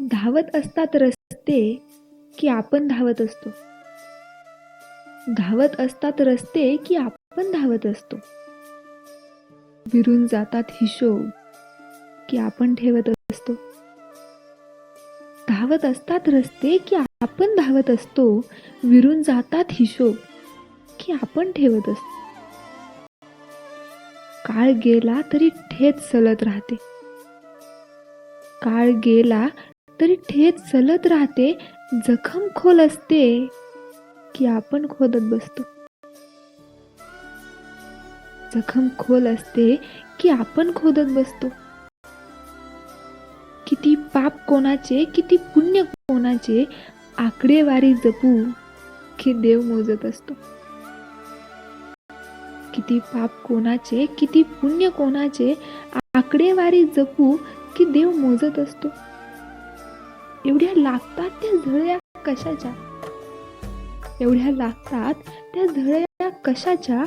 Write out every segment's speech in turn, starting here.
धावत असतात रस्ते की आपण धावत असतो. धावत असतात रस्ते की आपण धावत असतो. विरून जातात हिशोब की आपण ठेवत असतो. धावत असतात रस्ते की आपण धावत असतो. विरून जातात हिशोब की आपण ठेवत असतो. काळ गेला तरी ठेच चलत राहते. काळ गेला तरी ठेच चलत राहते जखम खोल असते की आपण खोदत बसतो. जखम खोल असते की आपण खोदत बसतो. किती पाप कोणाचे किती पुण्य कोणाचे आकडेवारी जपू की देव मोजत असतो. किती पाप कोणाचे किती पुण्य कोणाचे आकडेवारी जपू की देव मोजत असतो. एवढ्या लागतात त्या झळ्या कशाच्या? एवढ्या लागतात त्या झळ्या कशाच्या?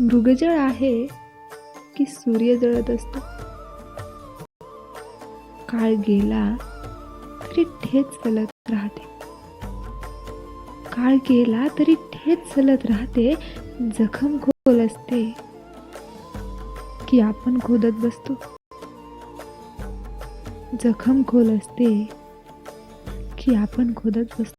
मृगजळ आहे की सूर्य जळत असतो? काळ गेला तरी ठेच चलत राहते. काळ गेला तरी ठेच चलत राहते जखम खोल असते की आपण खोदत बसतो. जखम खोल असते की आपण खोदत बस